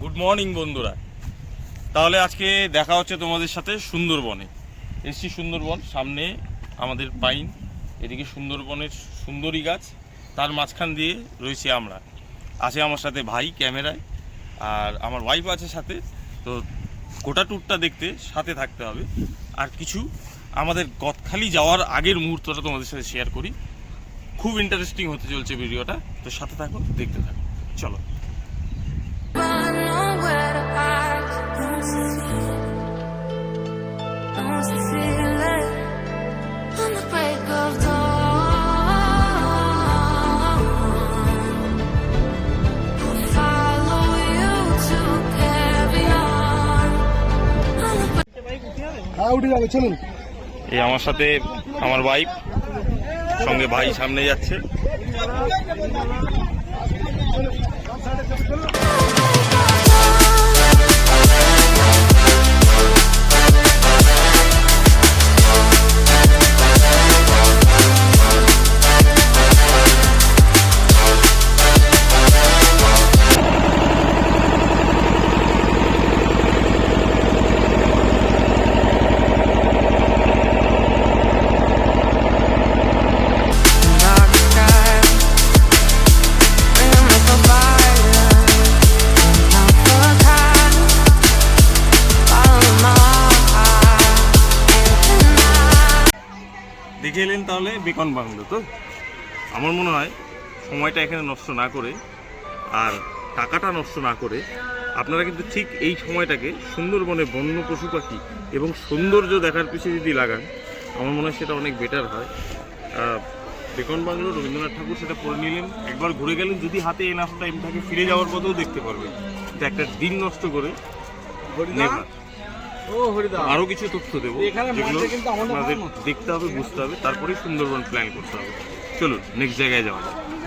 Good morning বন্ধুরা। তাহলে আজকে দেখা হচ্ছে তোমাদের সাথে সুন্দরবনে। এসছি সুন্দরবন, সামনে আমাদের পাইন, এদিকে সুন্দরবনের সুন্দরী গাছ, তার মাঝখান দিয়ে রয়েছি আমরা। আছে আমার সাথে ভাই ক্যামেরায়, আর আমার ওয়াইফ আছে সাথে, তো গোটা ট্যুরটা দেখতে সাথে থাকতে হবে। আর কিছু আমাদের গদখালি যাওয়ার আগের মুহূর্তটা তোমাদের সাথে শেয়ার করি। খুব ইন্টারেস্টিং হতে চলছে ভিডিওটা। তো সাথে থাকো দেখতে থাকো। চলো। হ্যাঁ, উঠে যাবে এই আমার সাথে আমার ওয়াইফ সঙ্গে ভাই সামনে যাচ্ছে। তাহলে বেকন বাংলো তো। আমার মনে হয় সময়টা এখানে নষ্ট না করে আর টাকাটা নষ্ট না করে আপনারা কিন্তু ঠিক এই সময়টাকে সুন্দরবনে বন্য পশু পাখি এবং সৌন্দর্য দেখার পিছিয়ে যদি লাগান আমার মনে হয় সেটা অনেক বেটার হয়। বেকন বাংলো রবীন্দ্রনাথ ঠাকুর সেটা পড়ে নিলেন একবার ঘুরে গেলেন যদি হাতে এনাফ টাইম থাকে ফিরে যাওয়ার পথেও দেখতে পারবেন। একটা দিন নষ্ট করে নেভার আরও কিছু তথ্য দেবো। যেগুলো আপনাদের দেখতে হবে বুঝতে হবে। তারপরে সুন্দরবন প্ল্যান করতে হবে। চলুন নেক্সট জায়গায় যাওয়া যাক।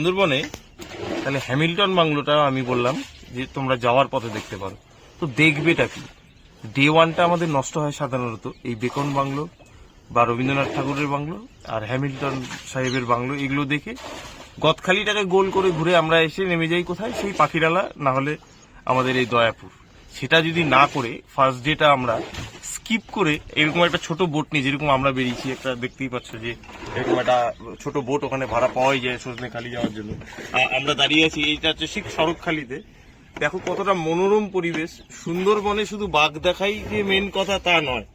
সুন্দরবনে, তাহলে হ্যামিল্টন বাংলোটা আমি বললাম যে তোমরা যাওয়ার পথে দেখতে পারো। তো দেখবেটা কি? ডে ওয়ানটা আমাদের নষ্ট হয় সাধারণত। এই বেকন বাংলো বা রবীন্দ্রনাথ ঠাকুরের বাংলো আর হ্যামিল্টন সাহেবের বাংলো, এগুলো দেখে গদখালিটাকে গোল করে ঘুরে আমরা এসে নেমে যাই কোথায়? সেই পাখিরালা, না হলে আমাদের এই দয়াপুর। সেটা যদি না করে ফার্স্ট ডেটা আমরা স্কিপ করে এরকম একটা ছোট বোট নিয়ে যেরকম আমরা বেরিয়েছি, একটা দেখতেই পাচ্ছ যে এরকম একটা ছোট বোট ওখানে ভাড়া পাওয়াই যায় সজনে খালি যাওয়ার জন্য। আমরা দাঁড়িয়ে আছি, এইটা হচ্ছে ঠিক সড়কখালিতে। দেখো কতটা মনোরম পরিবেশ। সুন্দরবনে শুধু বাঘ দেখাই যে মেন কথা তা নয়।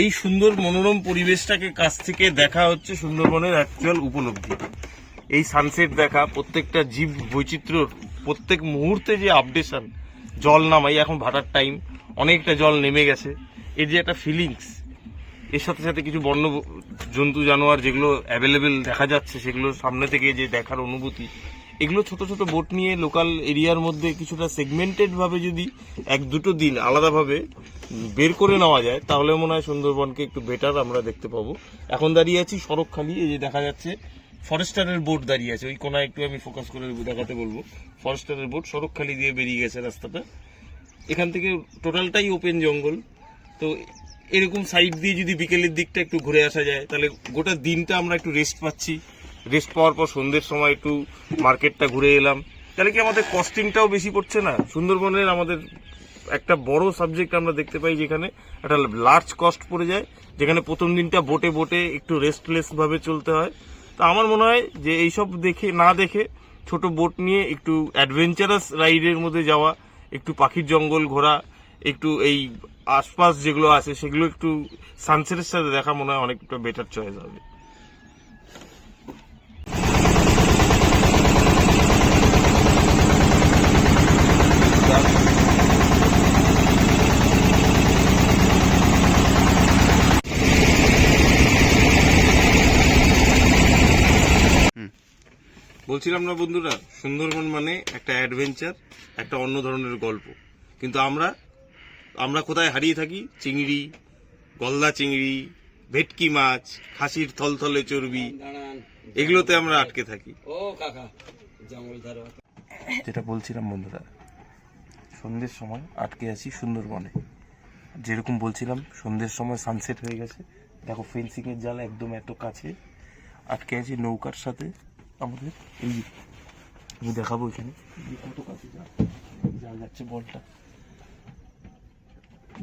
এই সুন্দর মনোরম পরিবেশটাকে কাছ থেকে দেখা হচ্ছে সুন্দরবনের অ্যাকচুয়াল উপলব্ধি। এই সানসেট দেখা, প্রত্যেকটা জীব বৈচিত্র্যর প্রত্যেক মুহূর্তে যে আপডেশন জল নামাই, এখন ভাটার টাইম অনেকটা জল নেমে গেছে। এর যে একটা ফিলিংস এর সাথে সাথে কিছু বন্য জন্তু, জানোয়ার যেগুলো অ্যাভেলেবেল দেখা যাচ্ছে, সেগুলো সামনে থেকে যে দেখার অনুভূতি, এগুলো ছোট ছোট বোট নিয়ে লোকাল এরিয়ার মধ্যে কিছুটা সেগমেন্টেড ভাবে যদি এক দুটো দিন আলাদাভাবে বের করে নেওয়া যায়, তাহলে মনে হয় সুন্দরবনকে একটু বেটার আমরা দেখতে পাবো। এখন দাঁড়িয়ে আছি সড়কখালি এই যে দেখা যাচ্ছে ফরেস্টারের বোট দাঁড়িয়ে আছে, ওই কোনায় একটু আমি ফোকাস করে দেখাতে বলব। ফরেস্টারের বোট সড়কখালি দিয়ে বেরিয়ে গেছে রাস্তাটা। এখান থেকে টোটালটাই ওপেন জঙ্গল। তো এরকম সাইড দিয়ে যদি বিকেলের দিকটা একটু ঘুরে আসা যায়, তাহলে গোটা দিনটা আমরা একটু রেস্ট পাচ্ছি। রেস্ট পাওয়ার পর সন্ধ্যের সময় একটু মার্কেটটা ঘুরে এলাম। তাহলে কি আমাদের কস্টিংটাও বেশি পড়ছে না? সুন্দরবনের আমাদের একটা বড় সাবজেক্ট আমরা দেখতে পাই যেখানে একটা লার্জ কস্ট পড়ে যায়, যেখানে প্রথম দিনটা বোটে বোটে একটু রেস্টলেস ভাবে চলতে হয়। তো আমার মনে হয় যে এইসব দেখে, না দেখে ছোট বোট নিয়ে একটু অ্যাডভেঞ্চারাস রাইডের মধ্যে যাওয়া, একটু পাখির জঙ্গল ঘোরা একটু এই আশপাশ যেগুলো আছে, সেগুলো একটু সানসেটের সাথে দেখা মনে হয় অনেকটা বেটার চয়েস হবে। বলছিলাম না বন্ধুরা, সুন্দরবন মানে একটা অ্যাডভেঞ্চার একটা অন্য ধরনের গল্প। কিন্তু আমরা আমরা কোথায় হারিয়ে থাকি? চিংড়ি গলদা চিংড়ি ভেটকি মাছ খাসির থলথলে চর্বি এগুলোতে আমরা আটকে থাকি। ও কাকা যেটা বলছিলাম বন্ধুরা সন্ধ্যের সময় আটকে আছি সুন্দরবনে। যেরকম বলছিলাম সন্ধ্যের সময় সানসেট হয়ে গেছে। দেখো ফেন্সিং এর জাল একদম এত কাছে। আটকে আছি নৌকার সাথে আমাদের। এই আমি দেখাবো এখানে কত কাছে জাল যাচ্ছে বলটা।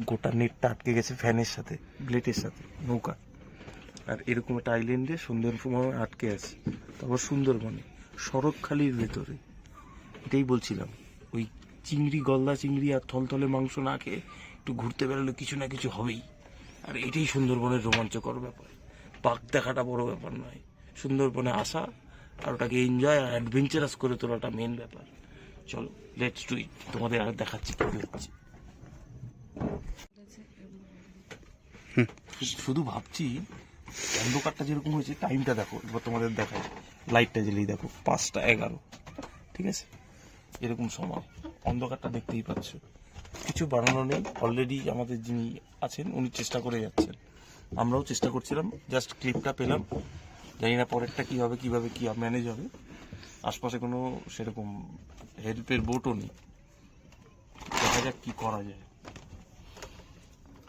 গোটা নেটটা আটকে গেছে ফ্যানের সাথে, ব্লেডের সাথে, নৌকা। আর এরকম একটা আইল্যান্ডে সময় আটকে আছে, তারপর সুন্দরবনে সড়কখালির ভেতরে। এটাই বলছিলাম, ওই চিংড়ি, গলদা চিংড়ি আর থলথলে মাংস না খেয়ে একটু ঘুরতে বেরোলে কিছু না কিছু হবেই। আর এটাই সুন্দরবনের রোমাঞ্চকর ব্যাপার। পার্ক দেখাটা বড় ব্যাপার নয়। সুন্দরবনে আসা আর ওটাকে এনজয় আর অ্যাডভেঞ্চারাস করে তোলাটা মেন ব্যাপার। চলো লেটস ডু ইট তোমাদের আর দেখাচ্ছি কি হচ্ছে শুধু ভাবছি, অন্ধকারটা যেরকম হয়েছে টাইমটা দেখো, এবার তোমাদের দেখায় লাইটটা জ্বেলেই দেখো, পাঁচটা এগারো, ঠিক আছে? এরকম সময়, অন্ধকারটা দেখতেই পাচ্ছ। কিছু বানানো নেই অলরেডি আমাদের যিনি আছেন, উনি চেষ্টা করে যাচ্ছেন। আমরাও চেষ্টা করছিলাম জাস্ট ক্লিপটা পেলাম। জানি না পরেরটা কি হবে, কীভাবে কি ম্যানেজ হবে। আশপাশে কোনো সেরকম হেল্পের বোটও নেই। দেখা যাক কী করা যায়।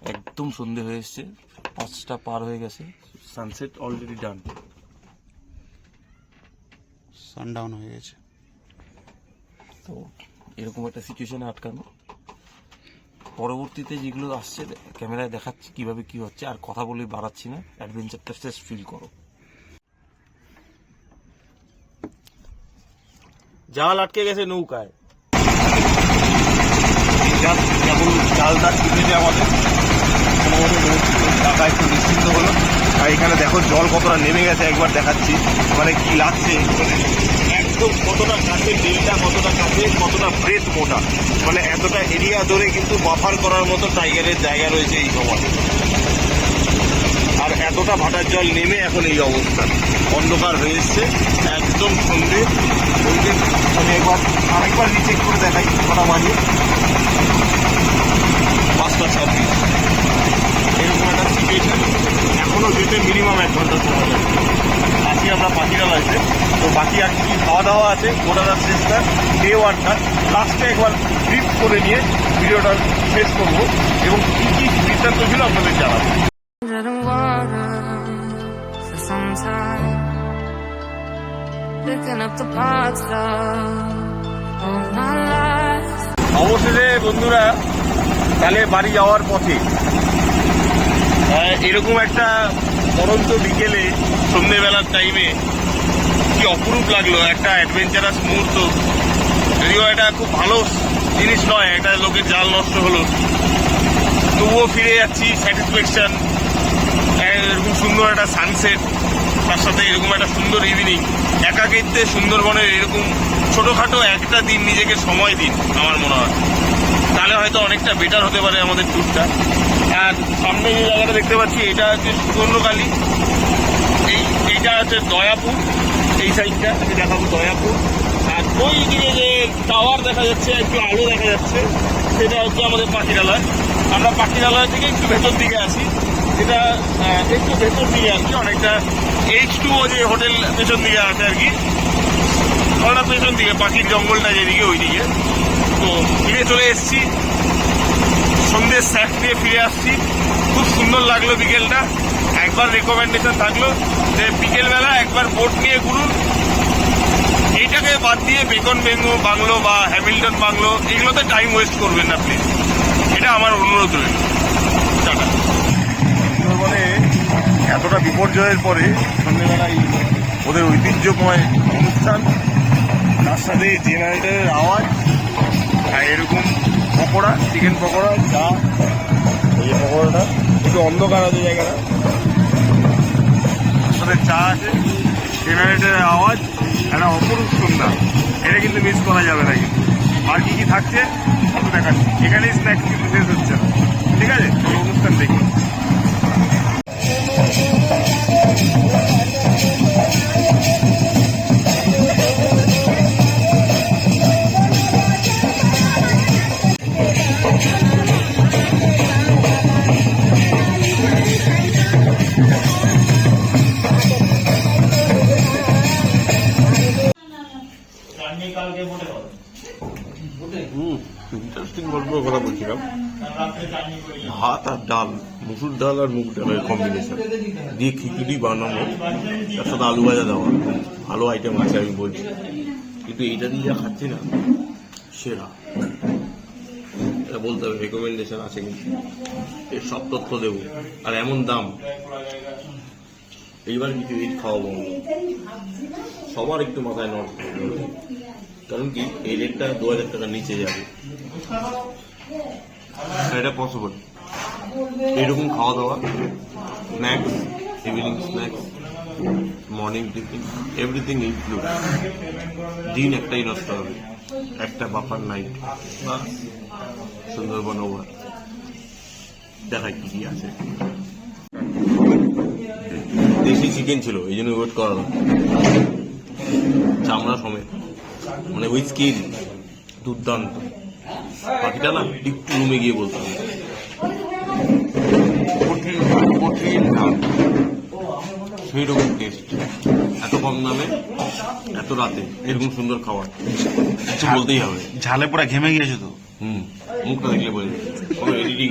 একদম সন্ধে হয়ে এসছে। পাঁচটা পার হয়ে গেছে। সানসেট অলরেডি ডান সানডাউন হয়ে গেছে। তো এরকম একটা সিচুয়েশনে আটকানো। পরবর্তীতে যেগুলো আসছে ক্যামেরায় দেখাচ্ছি কীভাবে কি হচ্ছে আর কথা বলে বাড়াচ্ছি না। অ্যাডভেঞ্চারটা শেষ ফিল করো। জাল আটকে গেছে নৌকায়। জালটা ছুটেছে আমাদের কোনোমতে নৌ- টাকা একটু নিশ্চিন্ত হলো। আর এখানে দেখো জল কতটা নেমে গেছে, একবার দেখাচ্ছি। মানে কি লাগছে? একদম কতটা কাছে ডেলটা, কতটা কাছে কতটা ব্রেথ মোটা। মানে এতটা এরিয়া ধরে কিন্তু বাফার করার মতো টাইগারের জায়গা রয়েছে এই সময়। আর এতটা ভাটার জল নেমে এখন এই অবস্থা। অন্ধকার হয়ে এসছে, একদম সন্ধে। আমি একবার আরেকবার রিচেক করে দেখাই কটা বাজে পাঁচটা ছাব্বিশ এরকম একটা সিচুয়েশন এখনও যেতে মিনিমাম এক ঘণ্টা সময় লাগবে আজকে আমরা পাখিরাল আছে তো বাকি আর কি খাওয়া দাওয়া আছে গোটাটা শেষটা ডে ওয়ানটা লাস্টে একবার ব্রিফ করে নিয়ে ভিডিওটা শেষ করব। এবং কী কী বৃত্তান্ত ছিল আপনাদের জানাব. অবশেষে বন্ধুরা তাহলে বাড়ি যাওয়ার পথে এরকম একটা পরন্ত বিকেলে, সন্ধেবেলার টাইমে কি অপরূপ লাগল, একটা অ্যাডভেঞ্চারাস মুহূর্ত। যদিও এটা খুব ভালো জিনিস নয় একটা লোকের জাল নষ্ট হলো। তবুও ফিরে যাচ্ছি স্যাটিসফ্যাকশন এরকম সুন্দর একটা সানসেট তার সাথে এরকম একটা সুন্দর ইভিনিং একাকিত্বে সুন্দরবনের এরকম ছোটোখাটো একটা দিন নিজেকে সময় দিন, আমার মনে হয়। তাহলে হয়তো অনেকটা বেটার হতে পারে আমাদের ট্যুরটা আর সামনে যে জায়গাটা দেখতে পাচ্ছি, এটা হচ্ছে সুবর্ণকালী। এই, এইটা হচ্ছে দয়াপুর, এই সাইডটা আমি দেখাবো দয়াপুর। আর ওই দিকে যে টাওয়ার দেখা যাচ্ছে, একটু আলো দেখা যাচ্ছে, সেটা হচ্ছে আমাদের পাখিরালয়। আমরা পাখিরালয় থেকে একটু ভেতর দিকে আসি যেটা একটু ভেতর দিকে আর অনেকটা এইচ টু যে হোটেল পেছন দিকে আছে আর কি। ওটা পেছন দিকে পাখির জঙ্গলটা যেদিকে ওইদিকে। তো ফিরে চলে এসেছি। সন্ধ্যের স্যাক দিয়ে ফিরে আসছি। খুব সুন্দর লাগল বিকেলটা। একবার রেকমেন্ডেশন থাকল যে বিকেলবেলা একবার বোট নিয়ে ঘুরুন। এইটাকে বাদ দিয়ে বেকন বেঙ্গো, বাংলো বা হ্যামিল্টন, বাংলো, এগুলোতে টাইম ওয়েস্ট করবেন না প্লিজ এটা আমার অনুরোধ রইল। টাটা। সুন্দরবনে এতটা বিপর্যয়ের পরে সন্ধ্যেবেলা এই ওদের ঐতিহ্যময় অনুষ্ঠান তার সাথে জেনারেটরের আওয়াজ, আর এরকম পকোড়া চিকেন পকোড়া চা এই পকোড়াটা, একটু অন্ধকার আছে জায়গাটা। তার সাথে চা আছে, জেনারেটরের আওয়াজ, একটা অপরূপ সন্ধ্যা। এটা কিন্তু মিস করা যাবে না কিন্তু। আর কি কি থাকছে দেখাচ্ছি। এখানেই স্ন্যাক্স কিন্তু শেষ হচ্ছে না। ঠিক আছে? অনুষ্ঠান দেখি। গল্পের কথা বলছিলাম ভাত আর ডাল, মুসুর ডাল আর মুগ ডালের কম্বিনেশন দিয়ে খিচুড়ি বানানো তার সাথে আলু ভাজা দেওয়া। ভালো আইটেম আছে আমি বলছি। কিন্তু এইটা দিয়ে যা খাচ্ছি না, সেরা। এটা বলতে হবে রেকমেন্ডেশন আছে কিন্তু। এর সব তথ্য দেবো। আর এমন দাম। এইবার কিছু ঈদ খাওয়াবো সবার একটু মাথায় নট কারণ কি? এই রেটটা দু হাজার টাকার নিচে যাবে। এটা পসিবল এরকম খাওয়া দাওয়া snacks evening snacks morning tiffin everything include দিন একটাই নষ্ট হবে। একটা বাফার নাইট বা সুন্দরবন ওভার দেখাই কি কি আছে। দেশি চিকেন ছিল, এই জন্য ওয়েট করা চামড়া সমেত। মানে ওই স্কিন দুর্দান্ত। পাখিটা না একটু রুমে গিয়ে বলতে হবে। কঠিন কঠিন সেই রকম টেস্ট এত কম দামে এত রাতে এরকম সুন্দর খাবার। কিছু বলতেই হবে। ঝালে পুরা ঘেমে গিয়েছে তো। হুম মুখটা দেখলে বলে এডিটিং